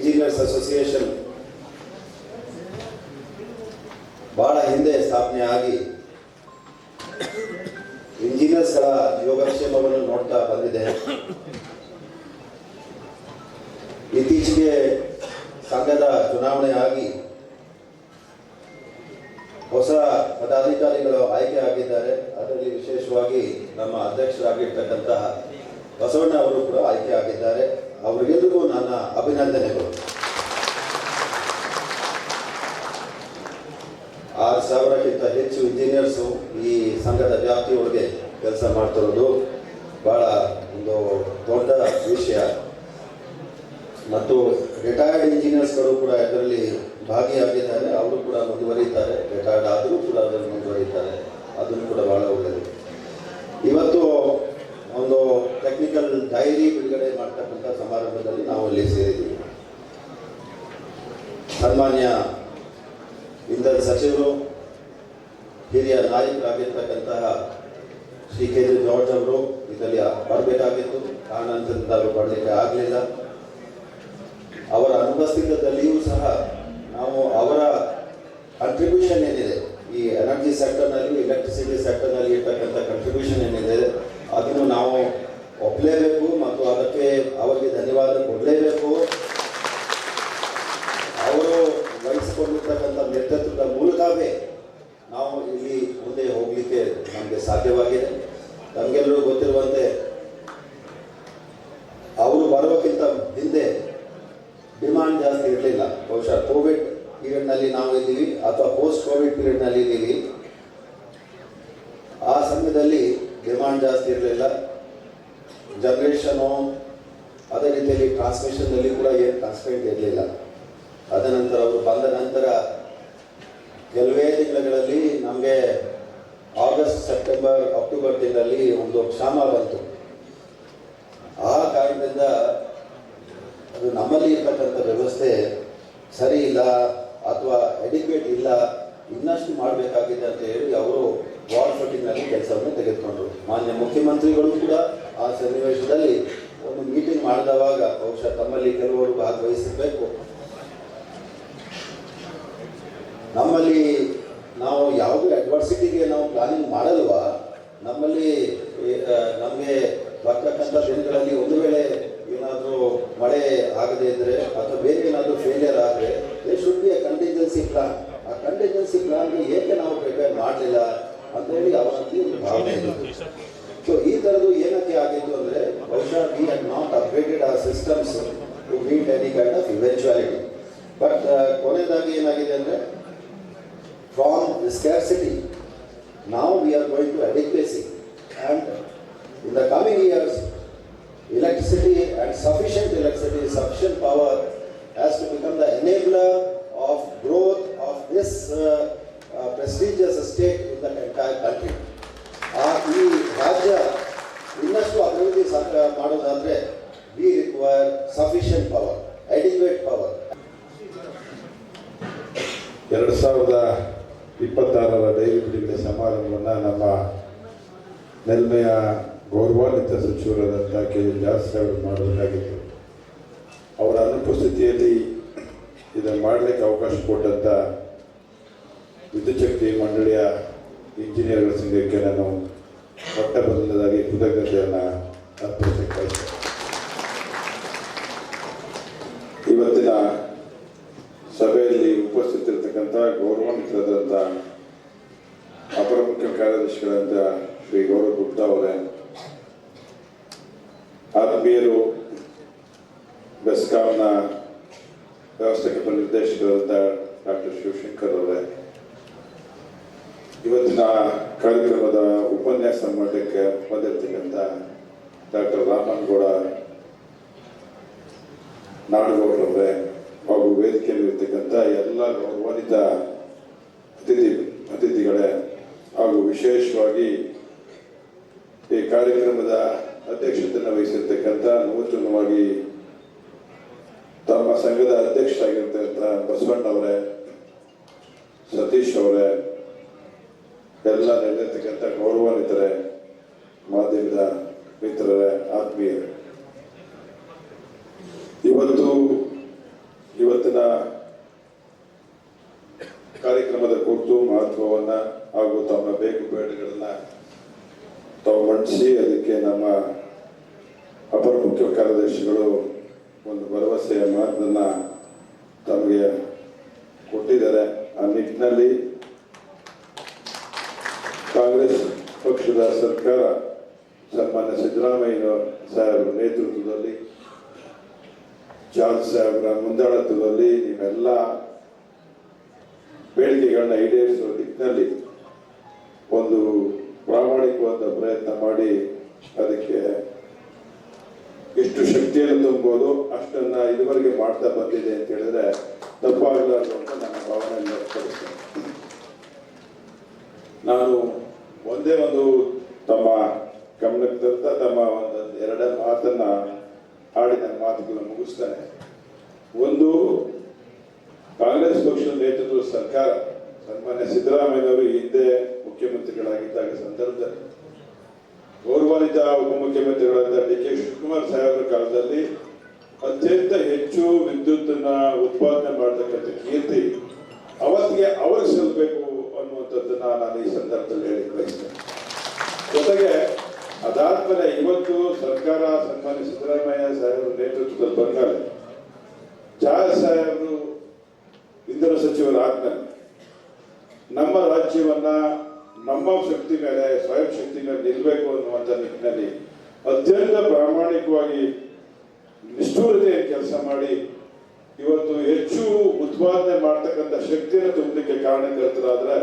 Engineers association ಬಹಳ ಹಿಂದೆ ಸ್ಥಾಪನೆ ಆಗಿ ಇಂಜಿನಿಯರ್ಸ್ಗಳ ಯೋಗಕ್ಷೇಮವನ್ನು ನೋಡ್ತಾ ಬಂದಿದೆ. ಇತ್ತೀಚೆಗೆ ಸಂಘದ ಚುನಾವಣೆ ಆಗಿ ಹೊಸ ಪದಾಧಿಕಾರಿಗಳು ಆಯ್ಕೆ ಆಗಿದ್ದಾರೆ. ಅದರಲ್ಲಿ ವಿಶೇಷವಾಗಿ ನಮ್ಮ ಅಧ್ಯಕ್ಷರಾಗಿರ್ತಕ್ಕಂತಹ ಬಸವಣ್ಣ ಅವರು ಕೂಡ ಆಯ್ಕೆ ಆಗಿದ್ದಾರೆ. ಅಭಿನಂದನೆಗಳು ಆರು ಸಾವಿರಕ್ಕಿಂತ ಹೆಚ್ಚು ಇಂಜಿನಿಯರ್ಸು ಈ ಸಂಘದ ವ್ಯಾಪ್ತಿಯೊಳಗೆ ಕೆಲಸ ಮಾಡ್ತಿರೋದು ಭಾಳ ಒಂದು ದೊಡ್ಡ ವಿಷಯ. ಮತ್ತು ರಿಟೈರ್ಡ್ ಇಂಜಿನಿಯರ್ಸ್ಗಳು ಕೂಡ ಇದರಲ್ಲಿ ಭಾಗಿಯಾಗಿದ್ದಾರೆ. ಅವರು ಕೂಡ ಮುಂದುವರಿತಾರೆ. ರಿಟೈರ್ಡ್ ಆದರೂ ಕೂಡ ಅದನ್ನು ಮುಂದುವರಿತಾರೆ. ಅದನ್ನು ಕೂಡ ಭಾಳ ಒಳ್ಳೆಯದು. ಇವತ್ತು ಒಂದು ಟೆಕ್ನಿಕಲ್ ಡೈರಿ ಬಿಡುಗಡೆ ಮಾಡ್ತಕ್ಕಂಥ ಸಮಾರಂಭದಲ್ಲಿ ನಾವು ಇಲ್ಲಿ ಸೇರಿದ್ದೀವಿ. ಸನ್ಮಾನ್ಯ ಇಂಧನ ಸಚಿವರು, ಹಿರಿಯ ನಾಯಕರಾಗಿರ್ತಕ್ಕಂತಹ ಶ್ರೀ ಕೆ ಜಿ ಜಾರ್ಜ್ ಅವರು ಇದರಲ್ಲಿ ಬರಬೇಕಾಗಿತ್ತು. ಕಾರಣಾಂತರದಿಂದ ಅವರು ಬರಲಿಕ್ಕೆ ಆಗಲಿಲ್ಲ. ಅವರ ಅನುಪಸ್ಥಿತದಲ್ಲಿಯೂ ಸಹ ನಾವು ಅವರ ಕಂಟ್ರಿಬ್ಯೂಷನ್ ಏನಿದೆ ಈ ಎನರ್ಜಿ ಸೆಕ್ಟರ್ನಲ್ಲಿ ಎಲೆಕ್ಟ್ರಿಸಿಟಿ ಸೆಕ್ಟರ್ನಲ್ಲಿ ಇರ್ತಕ್ಕಂಥ ಕಂಟ್ರಿಬ್ಯೂಷನ್ ಏನಿದೆ ಅದನ್ನು ನಾವು ಒಪ್ಪಲೇಬೇಕು ಮತ್ತು ಅದಕ್ಕೆ ಅವರಿಗೆ ಧನ್ಯವಾದ ಕೊಡಲೇಬೇಕು ಅವರು ವಹಿಸಿಕೊಂಡಿರ್ತಕ್ಕಂಥ ನೇತೃತ್ವದ ಮೂಲಕವೇ ನಾವು ಇಲ್ಲಿ ಮುಂದೆ ಹೋಗಲಿಕ್ಕೆ ನಮಗೆ ಸಾಧ್ಯವಾಗಿದೆ ನಮಗೆಲ್ಲರೂ ಗೊತ್ತಿರುವಂತೆ ಅವರು ಬರೋಕ್ಕಿಂತ ಹಿಂದೆ ಡಿಮಾಂಡ್ ಜಾಸ್ತಿ ಇರಲಿಲ್ಲ ಬಹುಶಃ ಕೋವಿಡ್ ಪೀರಿಯಡ್ನಲ್ಲಿ ನಾವು ಇದ್ದೀವಿ, ಅಥವಾ ಪೋಸ್ಟ್ ಕೋವಿಡ್ ಪೀರಿಯಡ್ನಲ್ಲಿ ಇದ್ದೀವಿ. ಆ ಸಮಯದಲ್ಲಿ ಡಿಮಾಂಡ್ ಜಾಸ್ತಿ ಇರಲಿಲ್ಲ. ಜನ್ರೇಷನು ಅದೇ ರೀತಿಯಲ್ಲಿ ಟ್ರಾನ್ಸ್ಮಿಷನ್ನಲ್ಲಿ ಕೂಡ ಏನು ಕಾನ್ಸ್ಟೆಂಟ್ ಇರಲಿಲ್ಲ. ಅದನಂತರ ಅವರು ಬಂದ ನಂತರ ಕೆಲವೇ ತಿಂಗಳಲ್ಲಿ ನಮಗೆ ಆಗಸ್ಟ್ ಸೆಪ್ಟೆಂಬರ್ ಅಕ್ಟೋಬರ್ ತಿಂಗಳಲ್ಲಿ ಒಂದು ಕ್ಷಾಮ ಬಂತು. ಆ ಕಾರಣದಿಂದ ಅದು ನಮ್ಮಲ್ಲಿ ಇರ್ತಕ್ಕಂಥ ವ್ಯವಸ್ಥೆ ಸರಿ ಇಲ್ಲ ಅಥವಾ ಎಡಿಕ್ವೇಟ್ ಇಲ್ಲ, ಇನ್ನಷ್ಟು ಮಾಡಬೇಕಾಗಿದೆ ಅಂತ ಹೇಳಿ ಅವರು ವಾರ್ಡ್ ಫುಟಿಂಗ್ನಲ್ಲಿ ಕೆಲಸವನ್ನು ತೆಗೆದುಕೊಂಡರು. ಮಾನ್ಯ ಮುಖ್ಯಮಂತ್ರಿಗಳು ಕೂಡ ಆ ಸನ್ನಿವೇಶದಲ್ಲಿ ಒಂದು ಮೀಟಿಂಗ್ ಮಾಡಿದವಾಗ ಬಹುಶಃ ತಮ್ಮಲ್ಲಿ ಕೆಲವರು ಭಾಗವಹಿಸಬೇಕು ನಮ್ಮಲ್ಲಿ ನಾವು ಯಾವುದೇ ಅಡ್ವರ್ಸಿಟಿಗೆ ನಾವು ಪ್ಲಾನಿಂಗ್ ಮಾಡಲ್ವಾ? ನಮ್ಮಲ್ಲಿ ನಮಗೆ ಬರ್ತಕ್ಕಂಥ ದಿನಗಳಲ್ಲಿ ಆಗದೇ ಇದ್ರೆ ಅಥವಾ ಬೇರೆ ಏನಾದರೂ ಫೇಲಿಯರ್ ಆದರೆ they should be a contingency plan ಆ ಕಂಟಿಜೆನ್ಸಿ ಪ್ಲಾನ್ಗೆ ಏಕೆ ನಾವು ಪ್ರಿಪೇರ್ ಮಾಡಲಿಲ್ಲ ಅಂತ ಹೇಳಿ ಅವರಲ್ಲಿ ಒಂದು ಭಾವನೆ. ಸೊ ಈ ಥರದ್ದು ಏನಕ್ಕೆ ಆಗಿತ್ತು ಅಂದರೆ ಬಹುಶಃ ವಿ ಹ್ಯಾಡ್ ನಾಟ್ ಅಪ್ಗ್ರೇಡೆಡ್ ಆ systems to meet any kind of eventuality but ಕೊನೆಯದಾಗಿ ಏನಾಗಿದೆ ಅಂದರೆ from the scarcity, we are going to to adequacy. In coming years, electricity and sufficient electricity, sufficient power has to become the enabler of growth of this uh, uh, prestigious state in the entire country. ಆ ಈ ರಾಜ್ಯ ಇನ್ನಷ್ಟು ಅಭಿವೃದ್ಧಿ ಸಾಕ ಮಾಡೋದಾದ್ರೆ we require sufficient power adequate power ಎರಡು ಸಾವಿರದ ಇಪ್ಪತ್ತಾರರ ಡೈರಿ ಬಿಡುಗಡೆ ಸಮಾರಂಭವನ್ನು ನಮ್ಮ ನೆಲ್ಮೆಯ ಗೌರವಾನ್ವಿತ ಸಚಿವರಾದಂಥ ಕೆ ಜಾಸ್ತಿ ಅವರು ಮಾಡಬೇಕಾಗಿತ್ತು. ಅವರ ಅನುಪಸ್ಥಿತಿಯಲ್ಲಿ ಇದನ್ನು ಮಾಡಲಿಕ್ಕೆ ಅವಕಾಶ ಕೊಟ್ಟಂಥ ವಿದ್ಯುಚ್ಛಕ್ತಿ ಮಂಡಳಿಯ ಇಂಜಿನಿಯರ್ಗಳ ಸಂಘಕ್ಕೆ ನಾನು ಮೊಟ್ಟ ಮೊದಲನೇದಾಗಿ ಕೃತಜ್ಞತೆಯನ್ನು ಅರ್ಪಿಸಕ್ಕೆ ಇವತ್ತಿನ ಸಭೆಯಲ್ಲಿ ಉಪಸ್ಥಿತಿರ್ತಕ್ಕಂಥ ಗೌರವಾನ್ವಿತರಾದಂಥ ಅಪರ ಮುಖ್ಯ ಕಾರ್ಯದರ್ಶಿಗಳಂತ ಶ್ರೀ ಗೌರವ್ ಗುಪ್ತಾ ಅವರೇ ಆತ್ಮೀಯರು ಬೆಸ್ಕಾಂನ ವ್ಯವಸ್ಥಾಪಕ ನಿರ್ದೇಶಕರಾದ ಡಾಕ್ಟರ್ ಶಿವಶಂಕರ್ ಅವರೇ ಇವತ್ತಿನ ಕಾರ್ಯಕ್ರಮದ ಉಪನ್ಯಾಸ ಮಾಡಲಿಕ್ಕೆ ಬಂದಿರತಕ್ಕಂಥ ಡಾಕ್ಟರ್ ರಾಮನ್ಗೌಡ ನಾಡಗೌಡರವರೇ ಹಾಗೂ ವೇದಿಕೆಯಲ್ಲಿರ್ತಕ್ಕಂಥ ಎಲ್ಲ ಗೌರವಾನ್ವಿತ ಅತಿಥಿ, ಅತಿಥಿಗಳೇ ಹಾಗೂ ವಿಶೇಷವಾಗಿ ಈ ಕಾರ್ಯಕ್ರಮದ ಅಧ್ಯಕ್ಷತೆಯನ್ನು ವಹಿಸಿರ್ತಕ್ಕಂಥ ನೂತನವಾಗಿ ತಮ್ಮ ಸಂಘದ ಅಧ್ಯಕ್ಷರಾಗಿರ್ತಕ್ಕಂಥ ಬಸವಣ್ಣವರೇ ಸತೀಶ್ ಅವರೇ ಎಲ್ಲ ನೆಲೆತಕ್ಕಂಥ ಗೌರವಾನ್ವಿತರೇ, ಮಾಧ್ಯಮದ ಮಿತ್ರರೇ, ಆತ್ಮೀಯರೇ. ಇವತ್ತು, ಇವತ್ತಿನ ಕಾರ್ಯಕ್ರಮದ ಕುರಿತು ಮಹತ್ವವನ್ನು ಹಾಗೂ ತಮ್ಮ ಬೇಕು ಬೇಡಗಳನ್ನು ತಾವು ಮಂಡಿಸಿ, ಅದಕ್ಕೆ ನಮ್ಮ ಅಪರ ಮುಖ್ಯ ಕಾರ್ಯದರ್ಶಿಗಳು ಒಂದು ಭರವಸೆಯ ಮಾತನ್ನ ತಮಗೆ ಕೊಟ್ಟಿದ್ದಾರೆ. ಆ ನಿಟ್ಟಿನಲ್ಲಿ ಕಾಂಗ್ರೆಸ್ ಪಕ್ಷದ ಸರ್ಕಾರ ಸನ್ಮಾನ್ಯ ಸಿದ್ದರಾಮಯ್ಯ ಸಾಹೇಬರ ನೇತೃತ್ವದಲ್ಲಿ ಜಾನ್ ಸಾಹೇಬರ ಮುಂದಾಳತ್ವದಲ್ಲಿ ನೀವೆಲ್ಲ ಬೇಡಿಕೆಗಳನ್ನ ಈಡೇರಿಸುವ ನಿಟ್ಟಿನಲ್ಲಿ ಒಂದು ಪ್ರಾಮಾಣಿಕವಾದ ಪ್ರಯತ್ನ ಮಾಡಿ ಅದಕ್ಕೆ ಎಷ್ಟು ಶಕ್ತಿಯನ್ನು ತುಂಬೋದು, ಅಷ್ಟನ್ನ ಇದುವರೆಗೆ ಮಾಡ್ತಾ ಬಂದಿದೆ ಅಂತ ಹೇಳಿದ್ರೆ ತಪ್ಪಾಗಲಾರದು ಅಂತ ನನ್ನ ಭಾವನೆ ವ್ಯಕ್ತಪಡಿಸ್ತೇನೆ. ನಾನು ಒಂದೇ ಒಂದು ತಮ್ಮ ಗಮನಕ್ಕೆ ತರ್ತ ತಮ್ಮ ಒಂದು ಎರಡ ಮಾತನ್ನ ಆಡಿ ನನ್ನ ಮಾತುಗಳನ್ನ ಮುಗಿಸ್ತೇನೆ. ಒಂದು, ಕಾಂಗ್ರೆಸ್ ಪಕ್ಷದ ನೇತೃತ್ವದ ಸರ್ಕಾರ, ಸನ್ಮಾನ್ಯ ಸಿದ್ದರಾಮಯ್ಯನವರು ಹಿಂದೆ ಮುಖ್ಯಮಂತ್ರಿಗಳಾಗಿದ್ದಾಗ ಸಂದರ್ಭದಲ್ಲಿ ಗೌರವಾನ್ವಿತ ಉಪಮುಖ್ಯಮಂತ್ರಿಗಳಾದ ಡಿ ಕೆ ಶಿವಕುಮಾರ್ ಸಾಹೇಬರ ಕಾಲದಲ್ಲಿ ಅತ್ಯಂತ ಹೆಚ್ಚು ವಿದ್ಯುತ್ತನ್ನ ಉತ್ಪಾದನೆ ಮಾಡತಕ್ಕಂಥ ಕೀರ್ತಿ ಅವತ್ತಿಗೆ ಅವ್ರಿಗೆ ಸಲ್ಲಬೇಕು ಅನ್ನುವಂಥದ್ದನ್ನ ನಾನು ಈ ಸಂದರ್ಭದಲ್ಲಿ ಹೇಳಿ ಬಯಸ್ತೇನೆ. ಜೊತೆಗೆ ಅದಾದ್ಮೇಲೆ ಇವತ್ತು ಸರ್ಕಾರ ಸನ್ಮಾನ್ಯ ಸಿದ್ದರಾಮಯ್ಯ ಸಾಹೇಬರ ನೇತೃತ್ವದಲ್ಲಿ ಬಂದಾಗ ಜಾಜ್ ಸಾಹೇಬರು ಇಂಧನ ಸಚಿವರಾದ್ಮೇಲೆ ನಮ್ಮ ರಾಜ್ಯವನ್ನ ನಮ್ಮ ಶಕ್ತಿ ಮೇಲೆ, ಸ್ವಯಂ ಶಕ್ತಿ ಮೇಲೆ ನಿಲ್ಲಬೇಕು ಅನ್ನುವಂಥ ನಿಟ್ಟಿನಲ್ಲಿ ಅತ್ಯಂತ ಪ್ರಾಮಾಣಿಕವಾಗಿ ನಿಷ್ಠೂರತೆಯ ಕೆಲಸ ಮಾಡಿ ಇವತ್ತು ಹೆಚ್ಚು ಉತ್ಪಾದನೆ ಮಾಡ್ತಕ್ಕಂಥ ಶಕ್ತಿಯನ್ನು ತುಂಬಲಿಕ್ಕೆ ಕಾರಣಕರ್ತರಾದ್ರೆ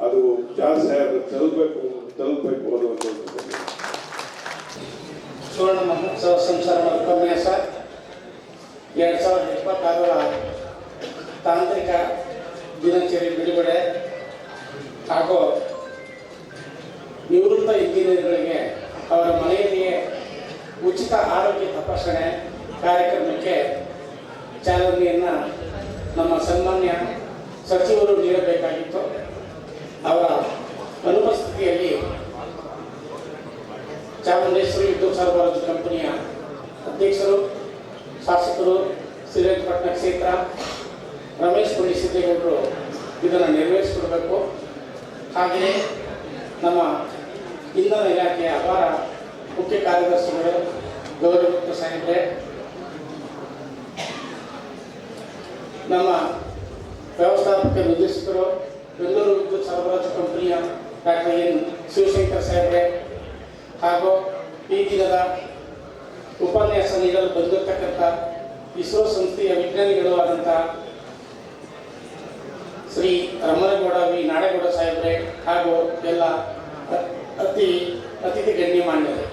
ಅದು ಜಾಸ್ತಿ ತಲುಪಬೇಕು ತಲುಪಬೇಕು ಅನ್ನುವಂಥದ್ದು ಸುವರ್ಣ ಮಹೋತ್ಸವ ಸಂಚರಣ ಉಪನ್ಯಾಸ. ಎರಡು ಸಾವಿರದ ಇಪ್ಪತ್ತಾರರ ತಾಂತ್ರಿಕ ದಿನಚರಿ ಬಿಡುಗಡೆ ಹಾಗೂ ನಿವೃತ್ತ ಇಂಜಿನಿಯರ್ಗಳಿಗೆ ಅವರ ಮನೆಯಲ್ಲಿಯೇ ಉಚಿತ ಆರೋಗ್ಯ ತಪಾಸಣೆ ಕಾರ್ಯಕ್ರಮಕ್ಕೆ ಚಾಲನೆಯನ್ನು ನಮ್ಮ ಸನ್ಮಾನ್ಯ ಸಚಿವರು ನೀಡಬೇಕಾಗಿತ್ತು. ಅವರ ಅನುಪಸ್ಥಿತಿಯಲ್ಲಿ ಚಾಮುಂಡೇಶ್ವರಿ ವಿದ್ಯುತ್ ಸರಬರಾಜು ಕಂಪನಿಯ ಅಧ್ಯಕ್ಷರು, ಶಾಸಕರು ಶ್ರೀರಂಗಪಟ್ಟಣ ಕ್ಷೇತ್ರ, ರಮೇಶ್ ಕುಡಿ ಸಿದ್ದೇಗೌಡರು ಇದನ್ನು ನೆರವೇರಿಸಿಕೊಡ್ಬೇಕು. ಹಾಗೆಯೇ ನಮ್ಮ ಇಂಧನ ಇಲಾಖೆಯ ಅಪಾರ ಮುಖ್ಯ ಕಾರ್ಯದರ್ಶಿಗಳು ಗೌರವಯುಕ್ತ ಸಾಹಿತ್ಯ ನಮ್ಮ ವ್ಯವಸ್ಥಾಪಕ ನಿರ್ದೇಶಕರು, ಬೆಂಗಳೂರು ವಿದ್ಯುತ್ ಸರಬರಾಜು ಕಂಪನಿಯ ಡಾಕ್ಟರ್ ಎನ್. ಶಿವಶಂಕರ್ ಸಾಹೇಬ್ರೆ ಹಾಗೂ ಈ ದಿನದ ಉಪನ್ಯಾಸ ನೀಡಲು ಬಂದಿರತಕ್ಕಂಥ ಇಸ್ರೋ ಸಂಸ್ಥೆಯ ವಿಜ್ಞಾನಿಗಳು ಆದಂಥ ಶ್ರೀ ರಮನಗೌಡ ವಿ. ನಾಡೇಗೌಡ ಸಾಹೇಬ್ರೆ ಹಾಗೂ ಎಲ್ಲ ಅ- ಅತಿ ಅತಿಥಿ ಗಣ್ಯಮಾನ್ಯರು